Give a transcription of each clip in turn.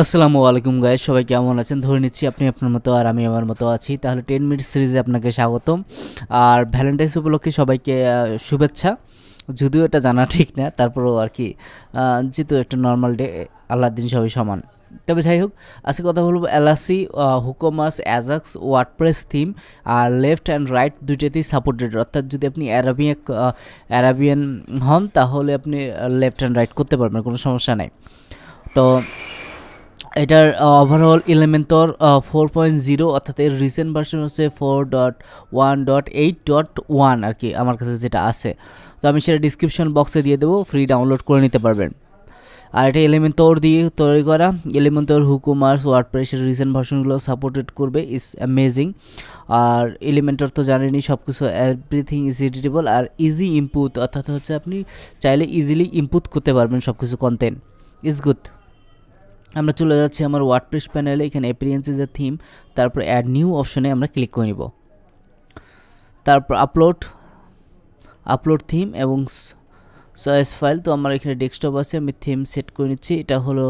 আসসালামু আলাইকুম গায়ে সবাই কেমন আছেন? ধরে নিচ্ছি আপনি আপনার মতো আর আমি আমার মতো আছি। তাহলে টেন মিনিট সিরিজে আপনাকে স্বাগতম। আর ভ্যালেন্টাইন্স উপলক্ষে সবাইকে শুভেচ্ছা। যদিও এটা জানা ঠিক না, তারপরেও আর কি যেহেতু একটা নর্মাল ডে আল্লাহর দিন সবাই সমান। তবে যাই হোক, আজকে কথা বলব Elessi WooCommerce Ajax WordPress theme R left and right দুইটাতেই সাপোর্টেড অর্থাৎ যদি আপনি অ্যারাবিয়ান অ্যারাবিয়ান হন, তাহলে আপনি লেফট অ্যান্ড রাইট করতে পারবেন, কোনো সমস্যা নাই। তো এটার overall Elementor four point zero অর্থাৎ এর রিসেন্ট ভার্সন হচ্ছে four dot one dot eight dot one আর কি আমার কাছে যেটা আছে। তো আমি সেটা ডিসক্রিপশন বক্সে দিয়ে দেবো ফ্রি ডাউনলোড করে নিতে পারবেন। আর এটা এলিমেন্টর দিয়ে তৈরি করা। এলিমেন্টর হুকুমার্স ওয়ার্ডপ্রেসের রিসেন্ট ভার্সনগুলো সাপোর্টেড করবে ইজ অ্যামেজিং আর এলিমেন্টর তো জানেনই সব কিছু এভরিথিং ইজ এডিটেবল আর ইজি ইনপুট অর্থাৎ হচ্ছে আপনি চাইলে ইজিলি ইনপুট করতে পারবেন সব কিছু কন্টেন্ট ইজ গুড আমরা চলে যাচ্ছি আমার ওয়ার্ডপ্রেস প্যানেলে এখানে অ্যাপিরিয়েন্স ইজ এ থিম তারপর অ্যাড নিউ অপশনে আমরা ক্লিক করে নিব। তারপর আপলোড আপলোড থিম এবং চয়েস ফাইল তো আমার এখানে ডেস্কটপ আছে, আমি থিম সেট করে নিচ্ছি। এটা হলো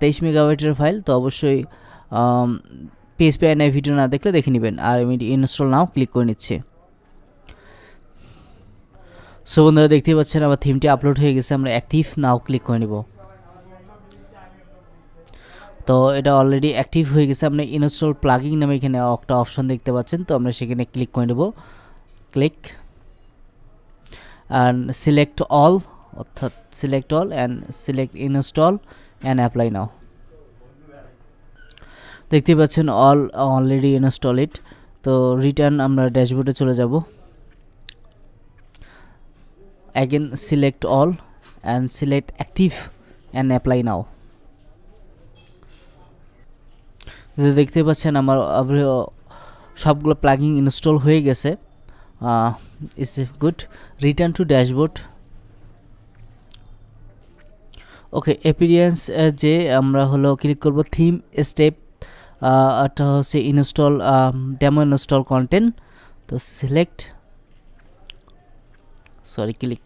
তেইশ মেগাবাইটের ফাইল তো অবশ্যই পিএসপি আইনাই ভিডিও না দেখলে দেখে নেবেন। আর আমি ইনস্টল নাও ক্লিক করে নিচ্ছি। সো বন্ধুরা, দেখতেই পাচ্ছেন আমার থিমটি আপলোড হয়ে গেছে, আমরা অ্যাক্টিভ নাও ক্লিক করে নিব। তো এটা অলরেডি অ্যাক্টিভ হয়ে গেছে। আপনি ইনস্টল প্লাগিং নামে এখানে একটা অপশন দেখতে পাচ্ছেন। তো আমরা সেখানে ক্লিক করে নেব। ক্লিক অ্যান্ড সিলেক্ট অল অর্থাৎ select all and select install and apply now দেখতে পাচ্ছেন অল অলরেডি ইনস্টল ইট তো রিটার্ন আমরা ড্যাশবোর্ডে চলে যাব। Again select all and select active and apply now যে দেখতে পাচ্ছেন আমার সবগুলো প্লাগিং ইনস্টল হয়ে গেছে। Is good return to dashboard okay appearance যে আমরা হলো ক্লিক করব থিম স্টেপ এটা হচ্ছে ইনস্টল ডেমো ইনস্টল কন্টেন্ট তো সিলেক্ট সরি ক্লিক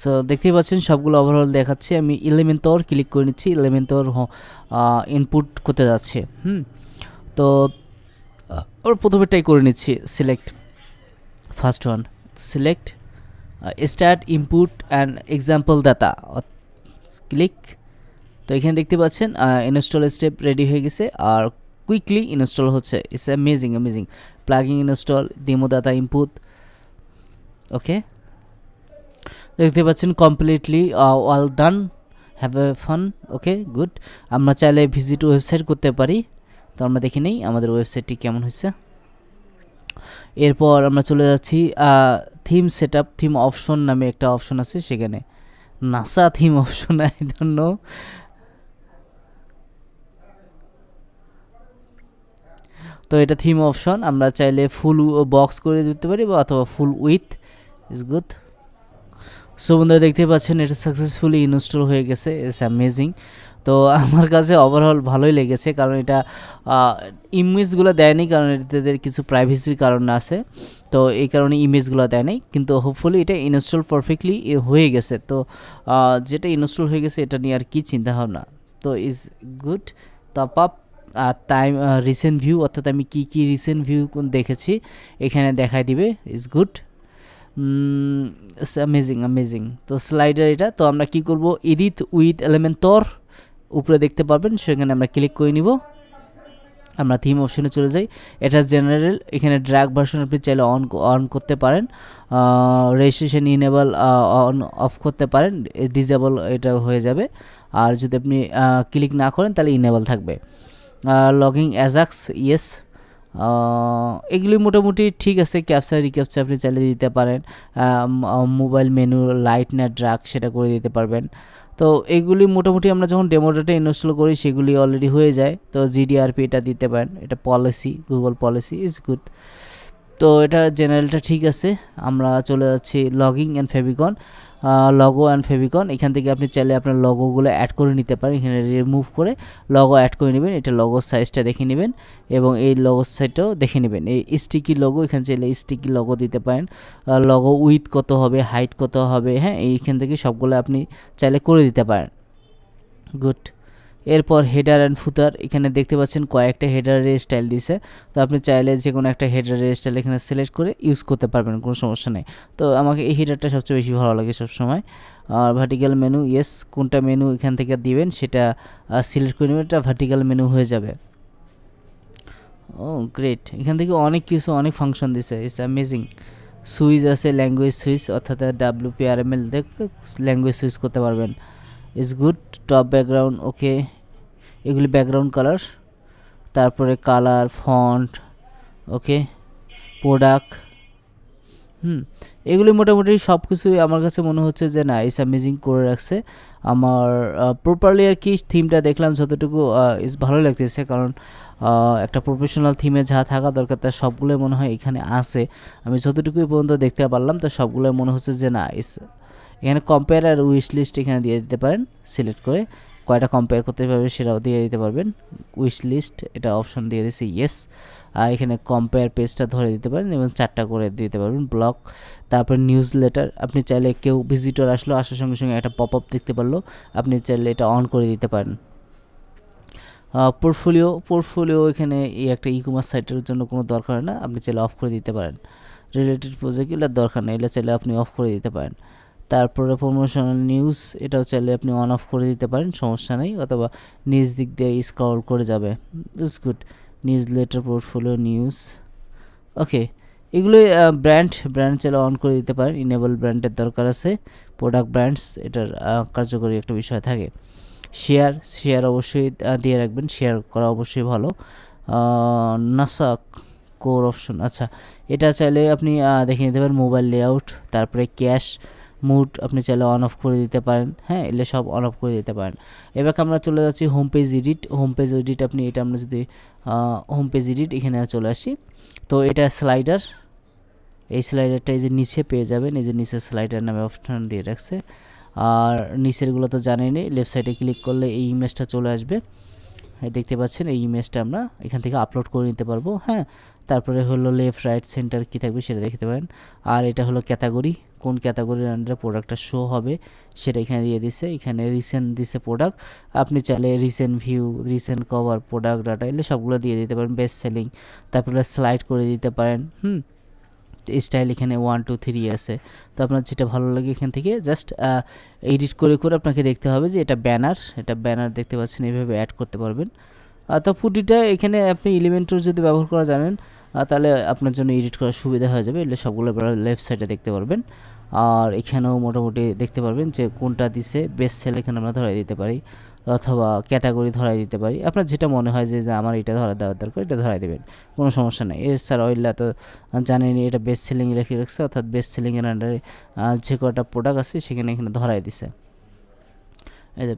সো দেখতেই পাচ্ছেন, সবগুলো ওভারঅল দেখাচ্ছে। আমি ইলেমেন্টর ক্লিক করে নিচ্ছি। ইলেমেন্টর ইনপুট করতে যাচ্ছে। হুম? তো ওর প্রথমেরটাই করে নিচ্ছি। Select first one select start input and example data click তো, এখানে দেখতে পাচ্ছেন ইনস্টল স্টেপ রেডি হয়ে গেছে। আর কুইকলি ইনস্টল হচ্ছে। It's amazing amazing plugin install demo data input okay দেখতে পাচ্ছেন completely all done have a fun okay good আমরা চাইলে ভিজিট ওয়েবসাইট করতে পারি। তো আমরা দেখে নেই আমাদের ওয়েবসাইটটি কেমন হয়েছে। এরপর আমরা চলে যাচ্ছি theme set up theme option নামে একটা অপশন আছে সেখানে। Nasa theme option I know তো এটা থিম অপশন আমরা চাইলে ফুল বক্স করে দিতে পারি বা অথবা full with is good so বন্ধুরা দেখতে পাচ্ছেন, এটা সাকসেসফুলি ইনস্টল হয়ে গেছে। ইটস অ্যামেজিং তো আমার কাছে ওভারঅল ভালোই লেগেছে, কারণ এটা ইমেজগুলো দেয়নি, কারণ এটাদের কিছু প্রাইভেসির কারণ আছে। তো এই কারণে ইমেজগুলো দেয়নি কিন্তু হোপফুলি এটা ইনস্টল পারফেক্টলি হয়ে গেছে। তো যেটা ইনস্টল হয়ে গেছে, এটা নিয়ে আর কি চিন্তা ভাবনা তো ইজ গুড টপ আপ আর টাইম রিসেন্ট ভিউ অর্থাৎ আমি কী কী রিসেন্ট ভিউ দেখেছি, এখানে দেখাই দিবে। ইজ গুড অ্যামেজিং অ্যামেজিং তো স্লাইডার এটা, তো আমরা কি করব? এডিট উইথ এলিমেন্টর উপরে দেখতে পারবেন, সেখানে আমরা ক্লিক করে নিব। আমরা থিম অপশনে চলে যাই। এটা জেনারেল এখানে ড্র্যাগ ভার্সন আপনি চাইলে অন অন করতে পারেন। রেজিস্ট্রেশন ইনেবল অন অফ করতে পারেন। ডিজেবল এটা হয়ে যাবে। আর যদি আপনি ক্লিক না করেন, তাহলে ইনেবল থাকবে। লগিং অ্যাজাক্স ইয়েস এগুলি মোটামুটি ঠিক আছে ক্যাপচার রিক্যাপচার আপনি চালিয়ে দিতে পারেন। মোবাইল মেনু লাইট না ড্রাগ সেটা করে দিতে পারবেন। তো এগুলি মোটামুটি আমরা যখন ডেমোটাটা ইনস্টল করি, সেগুলি অলরেডি হয়ে যায়। তো জিডিআরপি এটা দিতে পারেন। এটা policy Google policy is good তো এটা জেনারেলটা ঠিক আছে। আমরা চলে যাচ্ছি logging and favicon logo and favicon এখান থেকে আপনি চাইলে আপনার লগোগুলো অ্যাড করে নিতে পারেন। এখানে রিমুভ করে লগো অ্যাড করে নেবেন। এটা লগো সাইজটা দেখে নেবেন এবং এই লগো সাইজটাও দেখে নেবেন। এই স্টিকি লগো এখানে চাইলে স্টিকি লগো দিতে পারেন। লগো উইথ কত হবে হাইট কত হবে হ্যাঁ এইখান থেকে সবগুলো আপনি চাইলে করে দিতে পারেন। গুড এরপর হেডার অ্যান্ড ফুটার এখানে দেখতে পাচ্ছেন কয়েকটা হেডারের স্টাইল দিছে। তো আপনি চাইলে যে কোনো একটা হেডারের স্টাইল এখানে সিলেক্ট করে ইউজ করতে পারবেন, কোনো সমস্যা নেই। তো আমাকে এই হেডারটা সবচেয়ে বেশি ভালো লাগে সবসময়। আর ভার্টিক্যাল মেনু ইয়েস কোনটা মেনু এখান থেকে দিবেন সেটা সিলেক্ট করে নেবেন, এটা ভার্টিক্যাল মেনু হয়ে যাবে। ও গ্রেট এখান থেকে অনেক কিছু, অনেক ফাংশন দিছে। ইটস অ্যামেজিং সুইচ আছে ল্যাঙ্গুয়েজ সুইচ অর্থাৎ ডাব্লিউ পি আর এম এল দেখে ল্যাঙ্গুয়েজ সুইচ করতে পারবেন। Is good top background okay এগুলি ব্যাকগ্রাউন্ড কালার তারপরে colour font okay product hmm, এগুলি মোটামুটি সব কিছুই আমার কাছে মনে হচ্ছে যে না ইস অ্যামেজিং করে রাখছে। আমার প্রপারলি আর কি থিমটা দেখলাম যতটুকু ইস ভালো লাগতেছে কারণ একটা প্রফেশনাল থিমে যা থাকা দরকার তার সবগুলোই মনে হয় এখানে আছে। আমি যতটুকুই পর্যন্ত দেখতে পারলাম তার সবগুলোই মনে হচ্ছে যে না ইস এখানে কম্পেয়ার আর উইশ লিস্ট এখানে দিয়ে দিতে পারেন সিলেক্ট করে কয়টা কম্পেয়ার করতে পারবে সেটাও দিয়ে দিতে পারবেন। উইশ লিস্ট এটা অপশন দিয়ে দিয়েছি ইয়েস আর এখানে কম্পেয়ার পেজটা ধরে দিতে পারেন এবং চারটা করে দিতে পারবেন ব্লগ তারপর নিউজ লেটার আপনি চাইলে কেউ ভিজিটর আসলো, আসার সঙ্গে সঙ্গে একটা পপ আপ দেখতে পারল, আপনি চাইলে এটা অন করে দিতে পারেন। পোর্টফোলিও পোর্টফোলিও এখানে এই একটা ই কমার্স সাইটের জন্য কোনো দরকার না, আপনি চাইলে অফ করে দিতে পারেন। রিলেটেড প্রজেক্ট এগুলোর দরকার নেই এগুলো চাইলে আপনি অফ করে দিতে পারেন। তারপরে প্রমোশনাল নিউজ এটাও চাইলে আপনি অন অফ করে দিতে পারেন, সমস্যা নেই, অথবা নিজ দিক দিয়ে স্ক্রল করে যাবে। It's good newsletter portfolio news okay এগুলো ব্র্যান্ড ব্র্যান্ড চাইলে অন করে দিতে পারেন ইনেবল ব্র্যান্ডের দরকার আছে। প্রোডাক্ট ব্র্যান্ডস এটার কার্যকরী একটা বিষয় থাকে। শেয়ার শেয়ার অবশ্যই দিয়ে রাখবেন শেয়ার করা অবশ্যই ভালো। নাসাক কোর অপশন আচ্ছা। এটা চাইলে আপনি দেখে নিতে পারেন মোবাইল লেআউট তারপরে ক্যাশ মুড আপনি চাইলে অন অফ করে দিতে পারেন হ্যাঁ এলে সব অন অফ করে দিতে পারেন। এবার আমরা চলে যাচ্ছি home page edit home page edit আপনি এটা আমরা যদি হোম পেজ এডিট এখানে চলে আসি। তো এটা স্লাইডার এই স্লাইডারটা এই যে নিচে পেয়ে যাবেন, এই যে নিচে স্লাইডার নামে অপশন দিয়ে রাখছে। আর নিচেরগুলো তো জানেনই লেফট সাইডে ক্লিক করলে এই ইমেজটা চলে আসবে। দেখতে পাচ্ছেন, এই ইমেজটা আমরা এখান থেকে আপলোড করে নিতে পারব হ্যাঁ। তারপরে হলো লেফট রাইট সেন্টার কী থাকবে সেটা দেখতে পারেন। আর এটা হলো ক্যাটাগরি কোন ক্যাটাগরির আন্ডারে প্রোডাক্টটা শো হবে, সেটা এখানে দিয়ে দিছে। এখানে রিসেন্ট দিছে প্রোডাক্ট আপনি চাইলে recent view recent cover product data এলে সবগুলো দিয়ে দিতে পারেন বেস্ট সেলিং তারপরে স্লাইড করে দিতে পারেন, হুম? স্টাইল এখানে ওয়ান টু থ্রি আছে। তো আপনার যেটা ভালো লাগে এখান থেকে জাস্ট এডিট করে করে আপনাকে দেখতে হবে যে এটা ব্যানার এটা ব্যানার দেখতে পাচ্ছেন এইভাবে অ্যাড করতে পারবেন। তো পুটিটা এখানে আপনি এলিমেন্টর যদি ব্যবহার করা জানেন তাহলে আপনার জন্য এডিট করার সুবিধা হয়ে যাবে। এলে সবগুলো লেফট সাইডে দেখতে পারবেন। আর এখানেও মোটামুটি দেখতে পারবেন যে কোনটা দিছে বেস্ট সেল এখানে আমরা ধরাই দিতে পারি, অথবা ক্যাটাগরি ধরাই দিতে পারি। আপনার যেটা মনে হয় যে আমার এটা ধরা দেওয়ার দরকার, এটা ধরাই দেবেন, কোনো সমস্যা নেই। এছাড়া ওইলা তো জানেনি এটা বেস্ট সেলিং লেখে রাখছে, অর্থাৎ বেস্ট সেলিংয়ের আন্ডারে যে কটা প্রোডাক্ট আছে সেখানে এখানে ধরাই দিছে। এই যে,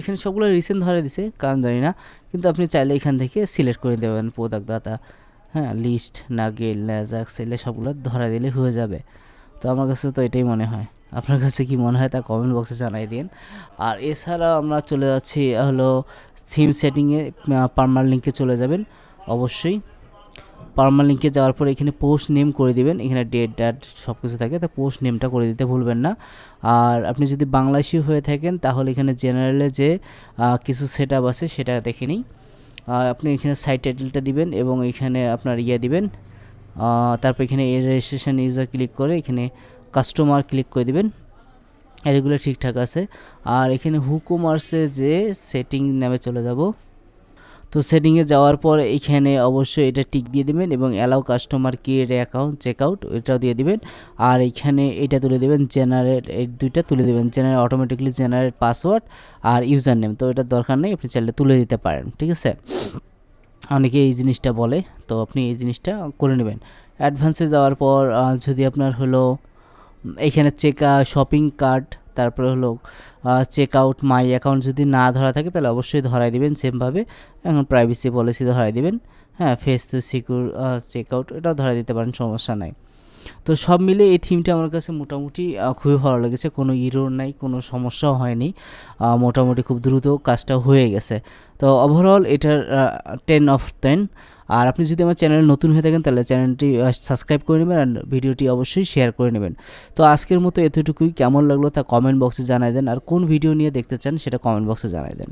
এখানে সবগুলো রিসেন্ট ধরে দিছে, কারণ জানি না, কিন্তু আপনি চাইলে এখান থেকে সিলেক্ট করে দেবেন প্রোডাক্ট দাতা হ্যাঁ লিস্ট নাগেল ন্যাজাক সেলে সবগুলো ধরা দিলে হয়ে যাবে। তো আমার কাছে তো এটাই মনে হয়। আপনার কাছে কি মনে হয় তা কমেন্ট বক্সে জানাই দিন। আর এছাড়া আমরা চলে যাচ্ছি হলো থিম সেটিংয়ে পারমার লিঙ্কে চলে যাবেন, অবশ্যই। পারমার লিঙ্কে যাওয়ার পর এখানে পোস্ট নেম করে দিবেন, এখানে ডেট ডেট সব কিছু থাকে, তো পোস্ট নেমটা করে দিতে ভুলবেন না। আর আপনি যদি বাংলাদেশি হয়ে থাকেন, তাহলে এখানে জেনারেলে যে কিছু সেট আছে, সেটা দেখে নিই আপনি এখানে সাইট টাইটেলটা দিবেন এবং এখানে আপনার ইয়ে দিবেন তারপর এখানে রেজিস্ট্রেশন ইউজার ক্লিক করে এখানে কাস্টমার ক্লিক করে দিবেন। এগুলো ঠিকঠাক আছে। আর এখানে হুকুমার্সে যে সেটিং নামে চলে যাব। তো সেটিংয়ে যাওয়ার পর এখানে অবশ্যই এটা টিক দিয়ে দিবেন এবং allow customer create account check out এটাও দিয়ে দিবেন। আর এখানে এটা তুলে দেবেন জেনারেট এই দুইটা তুলে দেবেন। জেনারেট অটোমেটিকলি জেনারেট পাসওয়ার্ড আর ইউজার নেম তো এটার দরকার নেই, আপনি চাইলে তুলে দিতে পারেন। ঠিক আছে? অনেকে এই জিনিসটা বলে, তো আপনি এই জিনিসটা করে নেবেন। অ্যাডভান্সে যাওয়ার পর যদি আপনার হলো, এখানে চেক শপিং কার্ট তারপরে হলো চেক আউট মাই অ্যাকাউন্ট যদি না ধরা থাকে, তাহলে অবশ্যই ধরাই দেবেন সেমভাবে এখন প্রাইভেসি পলিসি ধরাই দেবেন। হ্যাঁ phase two secure check out এটাও ধরাই দিতে পারেন, সমস্যা নাই। তো সব মিলে এই থিমটা আমার কাছে মোটামুটি খুবই ভালো লেগেছে। কোনো ইরোর নাই, কোনো সমস্যাও হয়নি। মোটামুটি খুব দ্রুত কাজটা হয়ে গেছে। তো ওভারঅল এটার টেন অফ টেন আর আপনি যদি আমার চ্যানেলে নতুন হয়ে থাকেন, তাহলে চ্যানেলটি সাবস্ক্রাইব করে নেবেন আর ভিডিওটি অবশ্যই শেয়ার করে নেবেন। তো আজকের মতো এতটুকুই। কেমন লাগল তা কমেন্ট বক্সে জানাই দেন। আর কোন ভিডিও নিয়ে দেখতে চান, সেটা কমেন্ট বক্সে জানাই দেন।